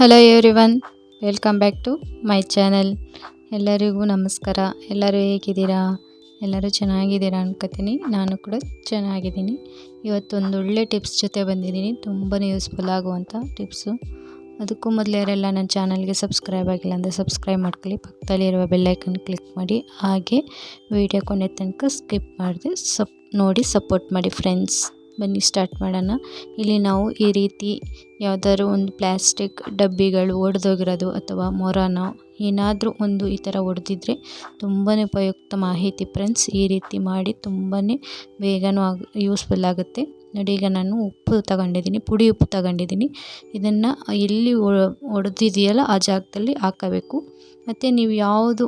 Hello everyone welcome back to my channel ಎಲ್ಲರಿಗೂ ನಮಸ್ಕಾರ. ಎಲ್ಲರೂ ಹೇಗಿದ್ದೀರಾ? ಎಲ್ಲರೂ ಚೆನ್ನಾಗಿದ್ದೀರಾ ಅನ್ಕೋತೀನಿ. ನಾನು ಕೂಡ ಚೆನ್ನಾಗಿದ್ದೀನಿ. ಇವತ್ತೊಂದು ಒಳ್ಳೆ ಟಿಪ್ಸ್ ಜೊತೆ ಬಂದಿದ್ದೀನಿ. ತುಂಬಾ ಯೂಸ್ಫುಲ್ ಆಗುವಂಥ ಟಿಪ್ಸು ಅದಕ್ಕೂ ಮೊದಲು ಯಾರೆಲ್ಲ ನನ್ನ ಚಾನಲ್ಗೆ ಸಬ್ಸ್ಕ್ರೈಬ್ ಆಗಿಲ್ಲ ಅಂದರೆ ಸಬ್ಸ್ಕ್ರೈಬ್ ಮಾಡ್ಕೊಳ್ಳಿ. ಪಕ್ಕದಲ್ಲಿರುವ ಬೆಲ್ಲೈಕನ್ ಕ್ಲಿಕ್ ಮಾಡಿ. ಹಾಗೆ ವಿಡಿಯೋ ಕೊನೆ ತನಕ ಸ್ಕಿಪ್ ಮಾಡಿದೆ ಸಪ್ ನೋಡಿ ಸಪೋರ್ಟ್ ಮಾಡಿ ಫ್ರೆಂಡ್ಸ್ ಬನ್ನಿ ಸ್ಟಾರ್ಟ್ ಮಾಡೋಣ. ಇಲ್ಲಿ ನಾವು ಈ ರೀತಿ ಯಾವುದಾದ್ರು ಒಂದು ಪ್ಲ್ಯಾಸ್ಟಿಕ್ ಡಬ್ಬಿಗಳು ಒಡೆದೋಗಿರೋದು ಅಥವಾ ಮೊರನೋ ಏನಾದರೂ ಒಂದು ಈ ಥರ ಒಡೆದಿದ್ರೆ ತುಂಬಾ ಉಪಯುಕ್ತ ಮಾಹಿತಿ ಫ್ರೆಂಡ್ಸ್ ಈ ರೀತಿ ಮಾಡಿ ತುಂಬಾ ಬೇಗನೂ ಆಗ ಯೂಸ್ಫುಲ್ ಆಗುತ್ತೆ. ನೋಡಿ, ಈಗ ನಾನು ಉಪ್ಪು ತಗೊಂಡಿದ್ದೀನಿ, ಪುಡಿ ಉಪ್ಪು ತಗೊಂಡಿದ್ದೀನಿ. ಇದನ್ನು ಎಲ್ಲಿ ಒಡೆದಿದೆಯಲ್ಲ ಆ ಜಾಗದಲ್ಲಿ ಹಾಕಬೇಕು. ಮತ್ತು ನೀವು ಯಾವುದು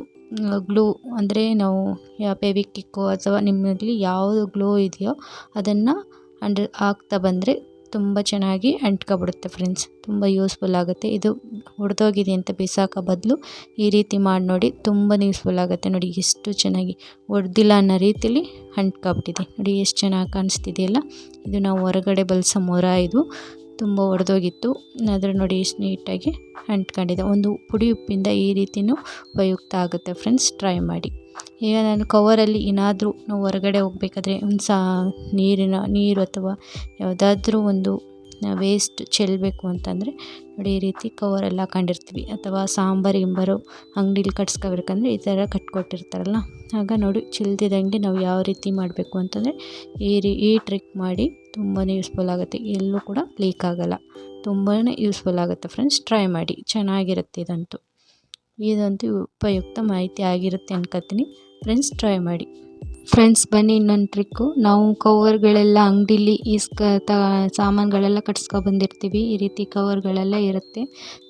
ಗ್ಲೂ ಅಂದರೆ ನಾವು ಯಾವ ಫೆವಿಕ್ವಿಕ್ಕು ಅಥವಾ ನಿಮ್ಮಲ್ಲಿ ಯಾವುದು ಗ್ಲೂ ಇದೆಯೋ ಅದನ್ನು ಅಂಡ್ ಹಾಕ್ತಾ ಬಂದರೆ ತುಂಬ ಚೆನ್ನಾಗಿ ಅಂಟ್ಕೊಬಿಡುತ್ತೆ ಫ್ರೆಂಡ್ಸ್. ತುಂಬ ಯೂಸ್ಫುಲ್ ಆಗುತ್ತೆ. ಇದು ಒಡೆದೋಗಿದೆ ಅಂತ ಬಿಸಾಕೋ ಬದಲು ಈ ರೀತಿ ಮಾಡಿ ನೋಡಿ ತುಂಬಾ ಯೂಸ್ಫುಲ್ ಆಗುತ್ತೆ. ನೋಡಿ ಎಷ್ಟು ಚೆನ್ನಾಗಿ ಒಡೆದಿಲ್ಲ ಅನ್ನೋ ರೀತಿಲಿ ಅಂಟ್ಕೊಬಿಟ್ಟಿದೆ. ನೋಡಿ ಎಷ್ಟು ಚೆನ್ನಾಗಿ ಕಾಣಿಸ್ತಿದೆಯಲ್ಲ. ಇದು ನಾವು ಹೊರಗಡೆ ಬಳಸೋ ಮೊರ ಇದು. ತುಂಬ ಒಡೆದೋಗಿತ್ತು ಆದರೆ ನೋಡಿ ಎಷ್ಟು ನೀಟಾಗಿ ಅಂಟ್ಕೊಂಡಿದೆ. ಒಂದು ಪುಡಿ ಉಪ್ಪಿಂದ ಈ ರೀತಿಯೂ ಉಪಯುಕ್ತ ಆಗುತ್ತೆ ಫ್ರೆಂಡ್ಸ್. ಟ್ರೈ ಮಾಡಿ. ಈಗ ನಾನು ಕವರಲ್ಲಿ ಏನಾದರೂ ನಾವು ಹೊರಗಡೆ ಹೋಗ್ಬೇಕಾದ್ರೆ ಒಂದು ಸಹ ನೀರಿನ, ನೀರು ಅಥವಾ ಯಾವುದಾದ್ರೂ ಒಂದು ವೇಸ್ಟ್ ಚೆಲ್ಲಬೇಕು ಅಂತಂದರೆ ನೋಡಿ ಈ ರೀತಿ ಕವರೆಲ್ಲ ಹಾಕೊಂಡಿರ್ತೀವಿ. ಅಥವಾ ಸಾಂಬಾರು, ಗಿಂಬಾರು, ಅಂಗಡಿಲಿ ಕಟ್ಸ್ಕೊಬೇಕಂದ್ರೆ ಈ ಥರ ಕಟ್ಕೊಟ್ಟಿರ್ತಾರಲ್ಲ. ಆಗ ನೋಡಿ ಚಿಲ್ದಿದಂಗೆ ನಾವು ಯಾವ ರೀತಿ ಮಾಡಬೇಕು ಅಂತಂದರೆ ಈ ರೀ, ಈ ಟ್ರಿಕ್ ಮಾಡಿ ತುಂಬಾ ಯೂಸ್ಫುಲ್ ಆಗುತ್ತೆ. ಎಲ್ಲೂ ಕೂಡ ಲೀಕ್ ಆಗೋಲ್ಲ. ತುಂಬಾ ಯೂಸ್ಫುಲ್ ಆಗುತ್ತೆ ಫ್ರೆಂಡ್ಸ್ ಟ್ರೈ ಮಾಡಿ. ಚೆನ್ನಾಗಿರುತ್ತೆ ಇದಂತೂ. ಇದಂತೂ ಉಪಯುಕ್ತ ಮಾಹಿತಿ ಆಗಿರುತ್ತೆ ಅನ್ಕೋತೀನಿ. ಫ್ರೆಂಡ್ಸ್ ಟ್ರೈ ಮಾಡಿ. ಫ್ರೆಂಡ್ಸ್ ಬನ್ನಿ ಇನ್ನೊಂದು ಟ್ರಿಕ್ಕು ನಾವು ಕವರ್ಗಳೆಲ್ಲ ಅಂಗಡಿಲಿ ಈಸ್ಕ ತ, ಸಾಮಾನುಗಳೆಲ್ಲ ಬಂದಿರ್ತೀವಿ. ಈ ರೀತಿ ಕವರ್ಗಳೆಲ್ಲ ಇರುತ್ತೆ.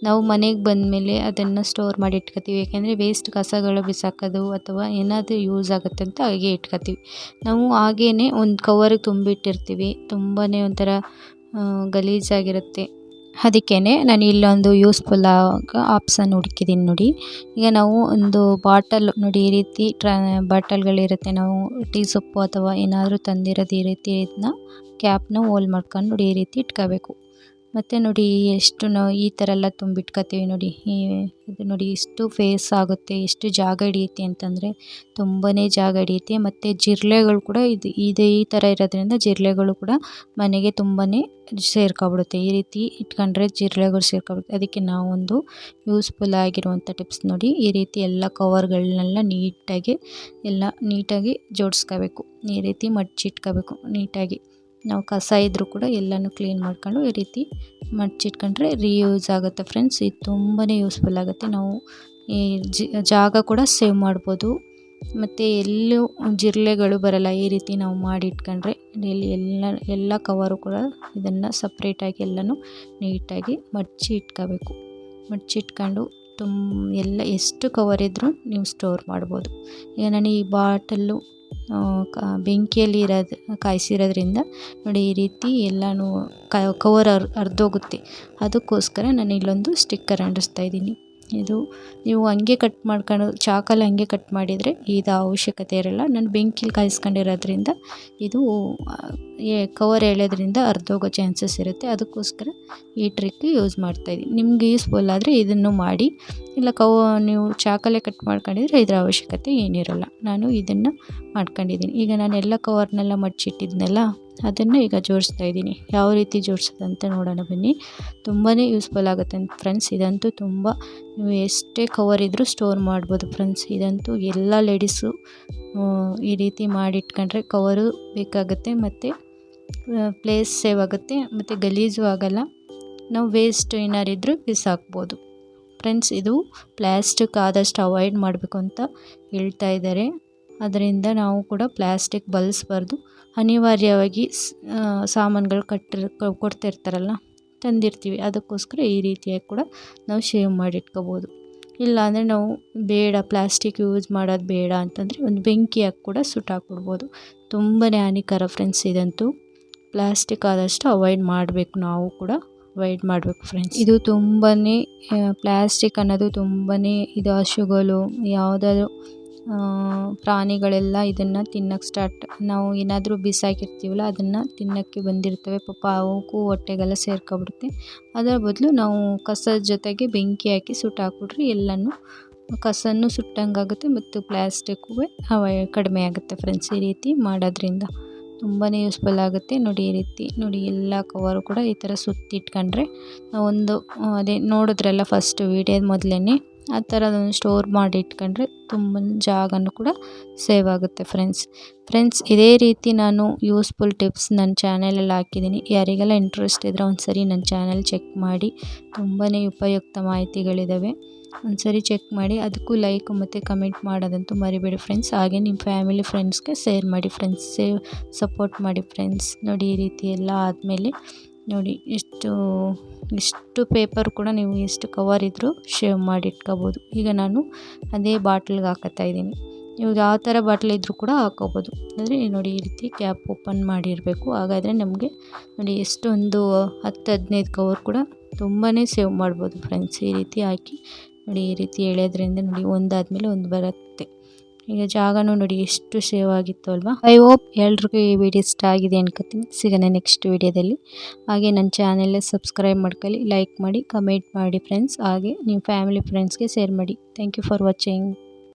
ನಾವು ಮನೆಗೆ ಬಂದಮೇಲೆ ಅದನ್ನು ಸ್ಟೋರ್ ಮಾಡಿ ಇಟ್ಕೋತೀವಿ. ಯಾಕೆಂದರೆ ವೇಸ್ಟ್ ಕಸಗಳು ಬಿಸಾಕೋದು ಅಥವಾ ಏನಾದರೂ ಯೂಸ್ ಆಗುತ್ತೆ ಅಂತ ಹಾಗೆ ಇಟ್ಕೋತೀವಿ. ನಾವು ಹಾಗೇ ಒಂದು ಕವರ್ಗೆ ತುಂಬಿಟ್ಟಿರ್ತೀವಿ. ತುಂಬಾ ಒಂಥರ ಗಲೀಜಾಗಿರುತ್ತೆ. ಅದಕ್ಕೇ ನಾನು ಇಲ್ಲೊಂದು ಯೂಸ್ಫುಲ್ ಆಪ್ಸನ್ ಹುಡುಕಿದ್ದೀನಿ ನೋಡಿ. ಈಗ ನಾವು ಒಂದು ಬಾಟಲ್ ನೋಡಿ ಈ ರೀತಿ ಟ್ರಾ ಬಾಟಲ್ಗಳಿರುತ್ತೆ ನಾವು ಟೀ ಸೊಪ್ಪು ಅಥವಾ ಏನಾದರೂ ತಂದಿರೋದು ಈ ರೀತಿ ಇದನ್ನ ಕ್ಯಾಪ್ನ ಹೋಲ್ ಮಾಡ್ಕೊಂಡು ನೋಡಿ ಈ ರೀತಿ ಇಟ್ಕೋಬೇಕು. ಮತ್ತು ನೋಡಿ ಎಷ್ಟು ನಾವು ಈ ಥರ ಎಲ್ಲ ತುಂಬಿಟ್ಕೊತೀವಿ ನೋಡಿ. ಇದು ನೋಡಿ ಎಷ್ಟು ಫೇಸ್ ಆಗುತ್ತೆ ಎಷ್ಟು ಜಾಗ ಹಿಡಿಯುತ್ತೆ ಅಂತಂದರೆ ತುಂಬಾ ಜಾಗ ಹಿಡಿಯುತ್ತೆ. ಮತ್ತು ಜಿರಳೆಗಳು ಕೂಡ ಇದು ಇದೇ ಈ ಥರ ಇರೋದ್ರಿಂದ ಜಿರಳೆಗಳು ಕೂಡ ಮನೆಗೆ ತುಂಬಾ ಸೇರ್ಕೊಬಿಡುತ್ತೆ. ಈ ರೀತಿ ಇಟ್ಕೊಂಡ್ರೆ ಜಿರಳೆಗಳು ಸೇರ್ಕೊಬಿಡುತ್ತೆ. ಅದಕ್ಕೆ ನಾವೊಂದು ಯೂಸ್ಫುಲ್ ಆಗಿರುವಂಥ ಟಿಪ್ಸ್ ನೋಡಿ ಈ ರೀತಿ ಎಲ್ಲ ಕವರ್ಗಳನ್ನೆಲ್ಲ ನೀಟಾಗಿ ಎಲ್ಲ ನೀಟಾಗಿ ಜೋಡಿಸ್ಕೋಬೇಕು. ಈ ರೀತಿ ಮಡ್ಚಿಟ್ಕೋಬೇಕು ನೀಟಾಗಿ. ನಾವು ಕಸ ಇದ್ದರೂ ಕೂಡ ಎಲ್ಲನೂ ಕ್ಲೀನ್ ಮಾಡ್ಕೊಂಡು ಈ ರೀತಿ ಮಡ್ಚಿಟ್ಕೊಂಡ್ರೆ ರೀಯೂಸ್ ಆಗುತ್ತೆ ಫ್ರೆಂಡ್ಸ್ ಇದು ತುಂಬಾ ಯೂಸ್ಫುಲ್ ಆಗುತ್ತೆ. ನಾವು ಈ ಜಾಗ ಕೂಡ ಸೇವ್ ಮಾಡ್ಬೋದು. ಮತ್ತು ಎಲ್ಲೂ ಜಿರಲೆಗಳು ಬರಲ್ಲ. ಈ ರೀತಿ ನಾವು ಮಾಡಿ ಇಟ್ಕೊಂಡ್ರೆ ಇಲ್ಲಿ ಎಲ್ಲ ಎಲ್ಲ ಕವರು ಕೂಡ ಇದನ್ನು ಸಪ್ರೇಟಾಗಿ ಎಲ್ಲನೂ ನೀಟಾಗಿ ಮಡಚಿ ಇಟ್ಕೋಬೇಕು ಮಡಚಿ ಇಟ್ಕೊಂಡು ತುಂಬ ಎಲ್ಲ ಎಷ್ಟು ಕವರ್ ಇದ್ದರೂ ನೀವು ಸ್ಟೋರ್ ಮಾಡ್ಬೋದು. ಈಗ ನಾನು ಈ ಬಾಟಲ್ಲು ಬೆಂಕಿಯಲ್ಲಿ ಇರೋದು ಕಾಯಿಸಿರೋದ್ರಿಂದ ನೋಡಿ ಈ ರೀತಿ ಎಲ್ಲನೂ ಕವರ್ ಹರ್ದೋಗುತ್ತೆ ಅದಕ್ಕೋಸ್ಕರ ನಾನು ಇಲ್ಲೊಂದು ಸ್ಟಿಕ್ಕರ್ ಅಂಟಿಸ್ತಾ ಇದ್ದೀನಿ. ಇದು ನೀವು ಹಂಗೆ ಕಟ್ ಮಾಡ್ಕೊಂಡು, ಚಾಕಲ್ಲಿ ಹಂಗೆ ಕಟ್ ಮಾಡಿದರೆ ಇದು ಅವಶ್ಯಕತೆ ಇರೋಲ್ಲ. ನಾನು ಬೆಂಕಿಲಿ ಕಾಯಿಸ್ಕೊಂಡಿರೋದ್ರಿಂದ ಇದು ಕವರ್ ಎಳೆಯೋದ್ರಿಂದ ಅರ್ಧೋಗೋ ಚಾನ್ಸಸ್ ಇರುತ್ತೆ. ಅದಕ್ಕೋಸ್ಕರ ಈ ಟ್ರಿಕ್ ಯೂಸ್ ಮಾಡ್ತಾಯಿದ್ದೀನಿ ನಿಮಗೆ ಯೂಸ್ಫುಲ್ ಆದರೆ ಇದನ್ನು ಮಾಡಿ. ಇಲ್ಲ ಕವ ನೀವು ಚಾಕಲ್ಲೇ ಕಟ್ ಮಾಡ್ಕೊಂಡಿದ್ರೆ ಇದರ ಅವಶ್ಯಕತೆ ಏನಿರೋಲ್ಲ. ನಾನು ಇದನ್ನು ಮಾಡ್ಕೊಂಡಿದ್ದೀನಿ. ಈಗ ನಾನು ಎಲ್ಲ ಕವರ್ನೆಲ್ಲ ಮಡ್ಚಿಟ್ಟಿದ್ನಲ್ಲ, ಅದನ್ನು ಈಗ ಜೋಡಿಸ್ತಾ ಇದ್ದೀನಿ. ಯಾವ ರೀತಿ ಜೋಡಿಸೋದಂತ ನೋಡೋಣ ಬನ್ನಿ. ತುಂಬಾ ಯೂಸ್ಫುಲ್ ಆಗುತ್ತೆ ಫ್ರೆಂಡ್ಸ್ ಇದಂತೂ ತುಂಬ, ನೀವು ಎಷ್ಟೇ ಕವರ್ ಇದ್ದರೂ ಸ್ಟೋರ್ ಮಾಡ್ಬೋದು ಫ್ರೆಂಡ್ಸ್ ಇದಂತೂ ಎಲ್ಲ ಲೇಡೀಸು ಈ ರೀತಿ ಮಾಡಿಟ್ಕೊಂಡ್ರೆ ಕವರು ಬೇಕಾಗುತ್ತೆ ಮತ್ತು ಪ್ಲೇಸ್ ಸೇವ್ ಆಗುತ್ತೆ. ಮತ್ತು ಗಲೀಜು ಆಗೋಲ್ಲ. ನಾವು ವೇಸ್ಟ್ ಏನಾರಿದ್ರೂ ಬಿಸಾಕ್ಬೋದು. ಫ್ರೆಂಡ್ಸ್, ಇದು ಪ್ಲ್ಯಾಸ್ಟಿಕ್ ಆದಷ್ಟು ಅವಾಯ್ಡ್ ಮಾಡಬೇಕು ಅಂತ ಹೇಳ್ತಾ ಇದ್ದಾರೆ. ಅದರಿಂದ ನಾವು ಕೂಡ ಪ್ಲ್ಯಾಸ್ಟಿಕ್ ಬಳಸ್ಬಾರ್ದು. ಅನಿವಾರ್ಯವಾಗಿ ಸಾಮಾನುಗಳು ಕಟ್ಟಿರ್, ಕೊಡ್ತಿರ್ತಾರಲ್ಲ, ತಂದಿರ್ತೀವಿ. ಅದಕ್ಕೋಸ್ಕರ ಈ ರೀತಿಯಾಗಿ ಕೂಡ ನಾವು ಶೇವ್ ಮಾಡಿ ಇಲ್ಲ ಅಂದರೆ ನಾವು ಬೇಡ ಪ್ಲ್ಯಾಸ್ಟಿಕ್ ಯೂಸ್ ಮಾಡೋದು ಬೇಡ ಅಂತಂದರೆ ಒಂದು ಬೆಂಕಿ ಹಾಕಿ ಕೂಡ ಸುಟ್ಟಾಕ್ಬಿಡ್ಬೋದು ತುಂಬಾ ಹಾನಿಕರ ಫ್ರೆಂಡ್ಸ್ ಇದಂತೂ. ಪ್ಲ್ಯಾಸ್ಟಿಕ್ ಆದಷ್ಟು ಅವಾಯ್ಡ್ ಮಾಡಬೇಕು ನಾವು ಕೂಡ. ಅವಾಯ್ಡ್ ಮಾಡಬೇಕು ಫ್ರೆಂಡ್ಸ್ ಇದು ತುಂಬಾ ಪ್ಲ್ಯಾಸ್ಟಿಕ್ ಅನ್ನೋದು ತುಂಬಾ ಇದು ಹಸುಗಳು, ಯಾವುದಾದ್ರು ಪ್ರಾಣಿಗಳೆಲ್ಲ ಇದನ್ನು ತಿನ್ನಕ್ಕೆ ಸ್ಟಾರ್ಟ್ ನಾವು ಏನಾದರೂ ಬಿಸಾಕಿರ್ತೀವಲ್ಲ ಅದನ್ನು ತಿನ್ನೋಕ್ಕೆ ಬಂದಿರ್ತವೆ. ಪಾಪ ಅವಕ್ಕೂ ಹೊಟ್ಟೆಗೆಲ್ಲ ಸೇರ್ಕೊಬಿಡುತ್ತೆ. ಅದರ ಬದಲು ನಾವು ಕಸದ ಜೊತೆಗೆ ಬೆಂಕಿ ಹಾಕಿ ಸುಟ್ಟಾಕ್ಬಿಟ್ರೆ ಎಲ್ಲನೂ ಕಸನೂ ಸುಟ್ಟಂಗಾಗುತ್ತೆ ಮತ್ತು ಪ್ಲ್ಯಾಸ್ಟಿಕ್ಕು ಕಡಿಮೆ ಆಗುತ್ತೆ ಫ್ರೆಂಡ್ಸ್ ಈ ರೀತಿ ಮಾಡೋದ್ರಿಂದ. ತುಂಬಾ ಯೂಸ್ಫುಲ್ ಆಗುತ್ತೆ. ನೋಡಿ ಈ ರೀತಿ, ನೋಡಿ ಎಲ್ಲ ಕವರು ಕೂಡ ಈ ಥರ ಸುತ್ತಿಟ್ಕೊಂಡ್ರೆ ಒಂದು ಅದೇ ನೋಡಿದ್ರೆಲ್ಲ ಫಸ್ಟ್ ವೀಡಿಯೋದ ಮೊದಲೇ ಆ ಥರ ಸ್ಟೋರ್ ಮಾಡಿ ಇಟ್ಕೊಂಡ್ರೆ ತುಂಬ ಜಾಗನೂ ಕೂಡ ಸೇವ್ ಆಗುತ್ತೆ ಫ್ರೆಂಡ್ಸ್ ಫ್ರೆಂಡ್ಸ್ ಇದೇ ರೀತಿ ನಾನು ಯೂಸ್ಫುಲ್ ಟಿಪ್ಸ್ ನನ್ನ ಚಾನಲಲ್ಲಿ ಹಾಕಿದ್ದೀನಿ. ಯಾರಿಗೆಲ್ಲ ಇಂಟ್ರೆಸ್ಟ್ ಇದ್ದರೆ ಒಂದು ಸರಿ ನನ್ನ ಚಾನಲ್ ಚೆಕ್ ಮಾಡಿ. ತುಂಬಾ ಉಪಯುಕ್ತ ಮಾಹಿತಿಗಳಿದ್ದಾವೆ ಒಂದು ಸರಿ ಚೆಕ್ ಮಾಡಿ, ಅದಕ್ಕೂ ಲೈಕ್ ಮತ್ತು ಕಮೆಂಟ್ ಮಾಡೋದಂತೂ ಮರಿಬೇಡಿ ಫ್ರೆಂಡ್ಸ್ ಹಾಗೆ ನಿಮ್ಮ ಫ್ಯಾಮಿಲಿ ಫ್ರೆಂಡ್ಸ್ಗೆ ಶೇರ್ ಮಾಡಿ ಫ್ರೆಂಡ್ಸ್ ಸೇವ್ ಸಪೋರ್ಟ್ ಮಾಡಿ ಫ್ರೆಂಡ್ಸ್ ನೋಡಿ ಈ ರೀತಿ ಎಲ್ಲ ಆದಮೇಲೆ ನೋಡಿ ಎಷ್ಟು ಇಷ್ಟು ಪೇಪರ್ ಕೂಡ ನೀವು ಎಷ್ಟು ಕವರ್ ಇದ್ದರೂ ಶೇವ್ ಮಾಡಿ ಇಟ್ಕೋಬೋದು. ಈಗ ನಾನು ಅದೇ ಬಾಟ್ಲಿಗೆ ಹಾಕತ್ತಾ ಇದ್ದೀನಿ. ನೀವು ಯಾವ ಥರ ಬಾಟ್ಲ್ ಇದ್ದರೂ ಕೂಡ ಹಾಕೋಬೋದು. ಅಂದರೆ ನೋಡಿ ಈ ರೀತಿ ಕ್ಯಾಪ್ ಓಪನ್ ಮಾಡಿರಬೇಕು. ಹಾಗಾದರೆ ನಮಗೆ ನೋಡಿ ಎಷ್ಟೊಂದು ಹತ್ತು ಹದಿನೈದು ಕವರ್ ಕೂಡ ತುಂಬಾ ಸೇವ್ ಮಾಡ್ಬೋದು ಫ್ರೆಂಡ್ಸ್ ಈ ರೀತಿ ಹಾಕಿ ನೋಡಿ ಈ ರೀತಿ ಎಳೆಯೋದ್ರಿಂದ ನೋಡಿ ಒಂದಾದಮೇಲೆ ಒಂದು ಬರುತ್ತೆ. ಈಗ ಜಾಗನೂ ನೋಡಿ ಎಷ್ಟು ಸೇವ್ ಆಗಿತ್ತು ಅಲ್ವಾ? ಐ ಹೋಪ್ ಎಲ್ರಿಗೂ ಈ ವಿಡಿಯೋ ಇಷ್ಟ ಆಗಿದೆ ಅನ್ಕೋತೀನಿ. ಸಿಗೋಣ ನೆಕ್ಸ್ಟ್ ವಿಡಿಯೋದಲ್ಲಿ ಹಾಗೆ ನನ್ನ ಚಾನೆಲ್ ಸಬ್ಸ್ಕ್ರೈಬ್ ಮಾಡ್ಕೊಳ್ಳಿ ಲೈಕ್ ಮಾಡಿ ಕಮೆಂಟ್ ಮಾಡಿ ಫ್ರೆಂಡ್ಸ್ ಹಾಗೆ ನಿಮ್ಮ ಫ್ಯಾಮಿಲಿ ಫ್ರೆಂಡ್ಸ್ಗೆ ಶೇರ್ ಮಾಡಿ. Thank you for watching